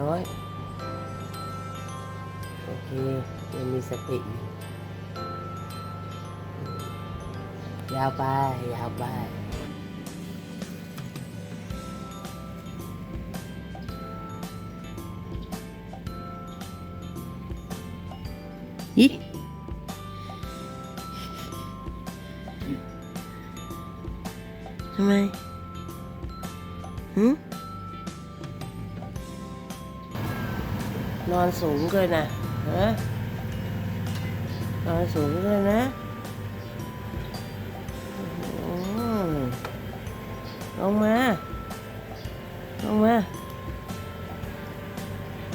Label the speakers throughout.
Speaker 1: น้อย โอเคยังมีสติอยู่ยาวไป ยาวไปอีทำไมหืม นอนสูงเกินนะฮะนอนสูงเกินนะอืมลงมาลงมา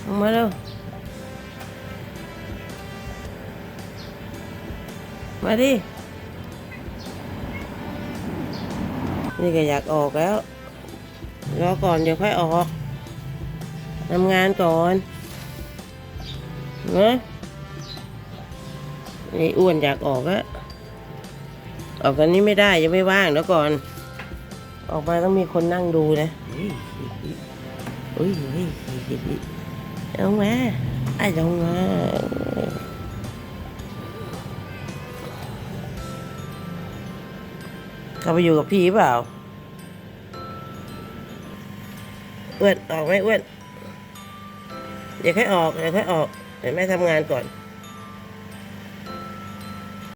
Speaker 1: ลงมาเร็วมาดิ นี่ก็อยากออกแล้ว รอก่อนเดี๋ยวค่อยออกทำงานก่อน นะนี่อ้วนอยากออกแล้วออกตอนนี้ไม่ได้ยังไม่ว่างแล้วก่อน ออกมาต้องมีคนนั่งดูนะเฮ้ยเฮ้ยเฮ้ยอามาไอ้ลงมาเขาไปอยู่กับพี่เปล่าอ้วนออกไหมอ้วนเดี๋ยวค่อยออกเดี๋ยวค่อยออก แต่แม่ทำงานก่อน